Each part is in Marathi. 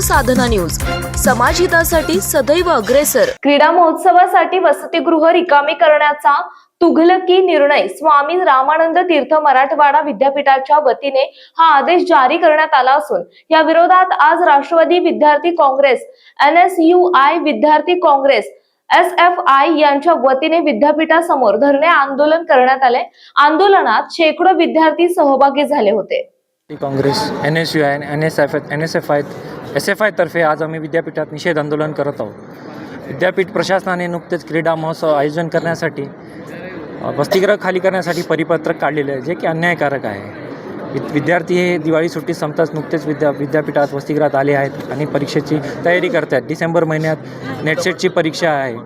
साधना न्यूज. समाजहितासाठी सदैव अग्रेसर. क्रीडा महोत्सवासाठी वसतिगृह रिकामी करण्याचा तुघलकी निर्णय स्वामी रामानंद तीर्थ मराठवाडा विद्यापीठाच्या वतीने हा आदेश जारी करण्यात आला असून या विरोधात आज Rashtrawadi Vidyarthi Congress N S U I Vidyarthi Congress S F I यांच्या वतीने विद्यापीठासमोर धरणे आंदोलन करण्यात आले. आंदोलनात शेकडो विद्यार्थी सहभागी झाले होते. Congress N S U I N S F N S F I S F आयतर्फे आज आम्ही विद्यापीठात निषेध आंदोलन करत आहोत. विद्यापीठ प्रशासनाने नुकतेच क्रीडा महोत्सव आयोजन करण्यासाठी अ, वसतिगृह खाली करण्यासाठी परिपत्रक काढलेले आहे जे की अन्यायकारक आहे. विद्यार्थी हे दिवाळी सुट्टी संपताच नुकतेच विद्या विद्यापीठात वसतिगृहात आले आहेत आणि परीक्षेची तयारी करत आहेत डिसेंबर महिन्यात नेटसेटची परीक्षा आहे.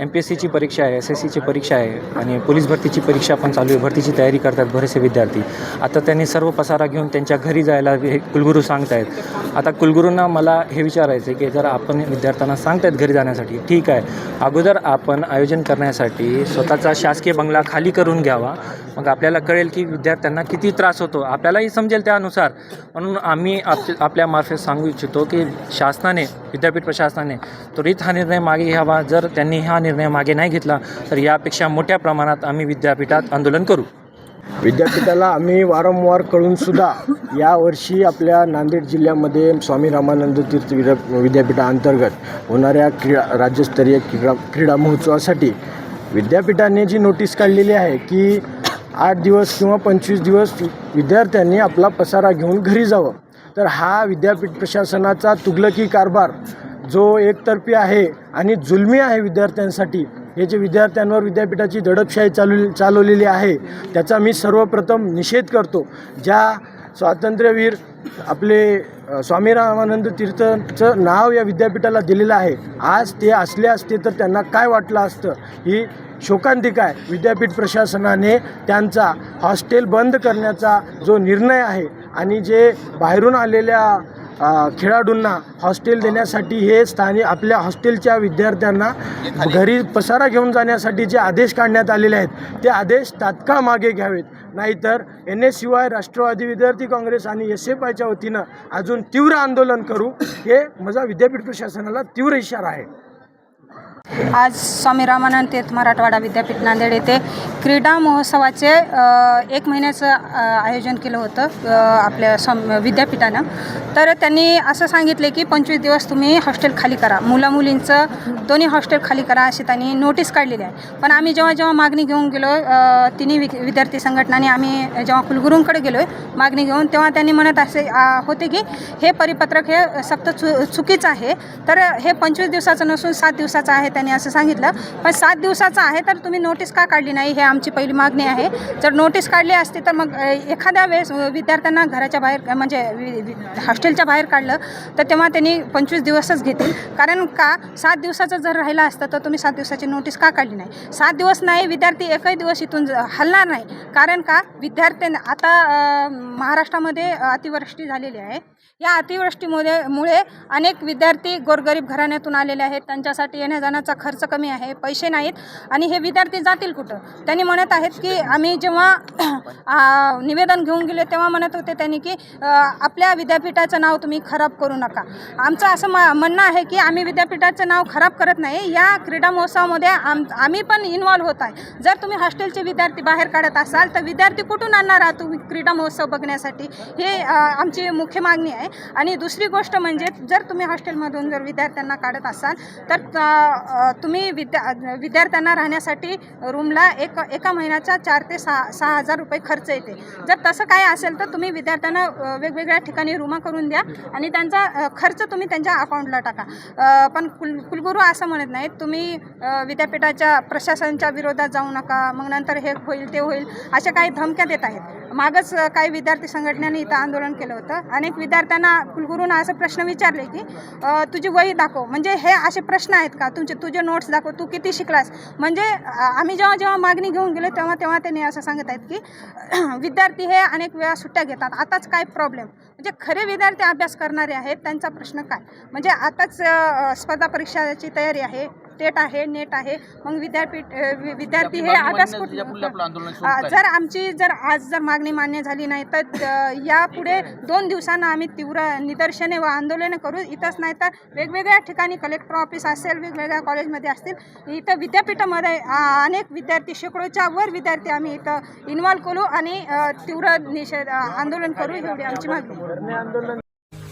एम पी एस सीची परीक्षा आहे एस एस सीची परीक्षा आहे आणि पोलीस भरतीची परीक्षा पण चालू आहे. भरतीची तयारी करतात बरेचसे विद्यार्थी. आता त्यांनी सर्व पसारा घेऊन त्यांच्या घरी जायला हे कुलगुरू सांगत आहेत आता कुलगुरूंना मला हे विचारायचं की जर आपण विद्यार्थ्यांना सांगतायत घरी जाण्यासाठी. ठीक आहे. अगोदर आपण आयोजन करण्यासाठी स्वतःचा शासकीय बंगला खाली करून घ्यावा. मग आपल्याला कळेल की विद्यार्थ्यांना किती त्रास होतो. आपल्यालाही समजेल त्यानुसार. म्हणून आम्ही आप आपल्यामार्फत सांगू इच्छितो की शासनाने विद्यापीठ प्रशासनाने त्वरित हा निर्णय मागे घ्यावा. जर त्यांनी हा निर्णय मागे नाही घेतला तर यापेक्षा मोठ्या प्रमाणात आम्ही विद्यापीठात आंदोलन करू. विद्यापीठाला आम्ही वारंवार कळूनसुद्धा यावर्षी आपल्या नांदेड जिल्ह्यामध्ये स्वामी रामानंद तीर्थ विद्या विद्यापीठाअंतर्गत होणाऱ्या क्रीडा राज्यस्तरीय क्रीडा क्रीडा महोत्सवासाठी विद्यापीठाने जी नोटीस काढलेली आहे की आठ दिवस किंवा पंचवीस दिवस विद्यार्थ्यांनी आपला पसारा घेऊन घरी जावं. तर हा विद्यापीठ प्रशासनाचा तुगलकी कारभार जो एकतर्फी आहे आणि जुलमी आहे विद्यार्थ्यांसाठी हे जे विद्यार्थ्यांवर विद्यापीठाची दडपशाही चालू चालवलेली आहे त्याचा मी सर्वप्रथम निषेध करतो. ज्या स्वातंत्र्यवीर आपले स्वामी रामानंद तीर्थचं नाव या विद्यापीठाला दिलेलं आहे आज ते असले असते तर त्यांना काय वाटलं असतं? ही शोकांतिका आहे. विद्यापीठ प्रशासनाने त्यांचा हॉस्टेल बंद करण्याचा जो निर्णय आहे आणि जे बाहेरून आलेल्या खेळाडूंना हॉस्टेल देण्यासाठी हे स्थानिक आपल्या हॉस्टेलच्या विद्यार्थ्यांना घरी पसारा घेऊन जाण्यासाठी जे आदेश काढण्यात आलेले आहेत ते आदेश तात्काळ मागे घ्यावेत. नाहीतर N S U I Rashtrawadi Vidyarthi Congress आणि एस एफ आयच्या वतीनं अजून तीव्र आंदोलन करू. हे माझा विद्यापीठ प्रशासनाला तीव्र इशारा आहे. आज स्वामी रामानंद तीर्थ मराठवाडा विद्यापीठ नांदेड येथे क्रीडा महोत्सवाचे एक महिन्याचं आयोजन केलं होतं आपल्या स्वाम विद्यापीठानं. तर त्यांनी असं सांगितले की पंचवीस दिवस तुम्ही हॉस्टेल खाली करा. मुला मुलींचं दोन्ही हॉस्टेल खाली करा अशी त्यांनी नोटीस काढलेली आहे. पण आम्ही जेव्हा जेव्हा मागणी घेऊन गेलो तिन्ही वि विद्यार्थी संघटनांनी आम्ही जेव्हा कुलगुरूंकडे गेलो आहे मागणी घेऊन तेव्हा त्यांनी म्हणत असे होते की हे परिपत्रक हे सक्त चु चुकीचं आहे. तर हे पंचवीस दिवसाचं नसून सात दिवसाचं आहे. त्यांनी असं सांगितलं. पण सात दिवसाचं आहे तर तुम्ही नोटीस का काढली नाही? हे आमची पहिली मागणी आहे. जर नोटीस काढली असती तर मग एखाद्या वेळेस विद्यार्थ्यांना घराच्या बाहेर म्हणजे वि- वि- हॉस्टेलच्या बाहेर काढलं तर तेव्हा त्यांनी पंचवीस दिवसच घेतील. कारण का? सात दिवसाचं जर राहिलं असतं तर तुम्ही सात दिवसाची नोटीस का काढली नाही? सात दिवस नाही विद्यार्थी एकही दिवस इथून हलणार नाही. कारण का? विद्यार्थ्यांना आता महाराष्ट्रामध्ये अतिवृष्टी झालेली आहे. या अतिवृष्टीमुळे मुळे अनेक विद्यार्थी गोरगरीब घराण्यातून आलेले आहेत. त्यांच्यासाठी येण्या जाण्याचा खर्च कमी आहे पैसे नाहीत. आणि हे विद्यार्थी जातील कुठं? त्यांनी म्हणत आहेत की आम्ही जेव्हा निवेदन घेऊन गेले तेव्हा म्हणत होते त्यांनी की आपल्या विद्यापीठाचं नाव तुम्ही खराब करू नका. आमचं असं मा म्हणणं आहे की आम्ही विद्यापीठाचं नाव खराब करत नाही. या क्रीडा महोत्सवामध्ये आम आम्ही पण इन्व्हॉल्व्ह होत आहे. जर तुम्ही हॉस्टेलचे विद्यार्थी बाहेर काढत असाल तर विद्यार्थी कुठून आणणार आहात तुम्ही क्रीडा महोत्सव बघण्यासाठी? हे आमची मुख्य मागणी आहे. आणि दुसरी गोष्ट म्हणजे जर तुम्ही हॉस्टेलमधून जर विद्यार्थ्यांना काढत असाल तर तुम्ही विद्या विद्यार्थ्यांना राहण्यासाठी रूमला एक एका महिन्याचा चार ते सहा सहा हजार रुपये खर्च येते. जर तसं काय असेल तर तुम्ही विद्यार्थ्यांना वेगवेगळ्या ठिकाणी रूमा करून द्या आणि त्यांचा खर्च तुम्ही त्यांच्या अकाउंटला टाका. पण कुल कुलगुरू असं म्हणत नाहीत तुम्ही विद्यापीठाच्या प्रशासनाच्या विरोधात जाऊ नका मग नंतर हे होईल ते होईल अशा काही धमक्या देत आहेत. मागच काही विद्यार्थी संघटनेने इथं आंदोलन केलं होतं. अनेक विद्यार्थ्यांना त्यांना कुलगुरूंना असं प्रश्न विचारले की तुझी वही दाखव. म्हणजे हे असे प्रश्न आहेत का? तुमचे तुझे नोट्स दाखव. तू किती शिकलास? म्हणजे आम्ही जेव्हा जेव्हा मागणी घेऊन गेलो तेव्हा तेव्हा त्यांनी असं सांगत आहेत की विद्यार्थी हे अनेक वेळा सुट्ट्या घेतात. आताच काय प्रॉब्लेम म्हणजे खरे विद्यार्थी अभ्यास करणारे आहेत. त्यांचा प्रश्न काय? म्हणजे आताच स्पर्धा परीक्षाची तयारी आहे. टेट आहे नेट आहे. मग विद्यापीठ विद्यार्थी हे अभ्यास अ, जर आमची जर आज जर मागणी मान्य झाली नाही तर यापुढे दोन दिवसांना आम्ही तीव्र निदर्शने व आंदोलने करू. इथंच नाही तर वेगवेगळ्या ठिकाणी कलेक्टर ऑफिस असेल वेगवेगळ्या कॉलेजमध्ये असतील इथं विद्यापीठामध्ये अ, अनेक विद्यार्थी शेकडोच्या वर विद्यार्थी आम्ही इथं इन्व्हॉल्व करू आणि तीव्र निषेध आंदोलन करू. एवढी आमची मागणी.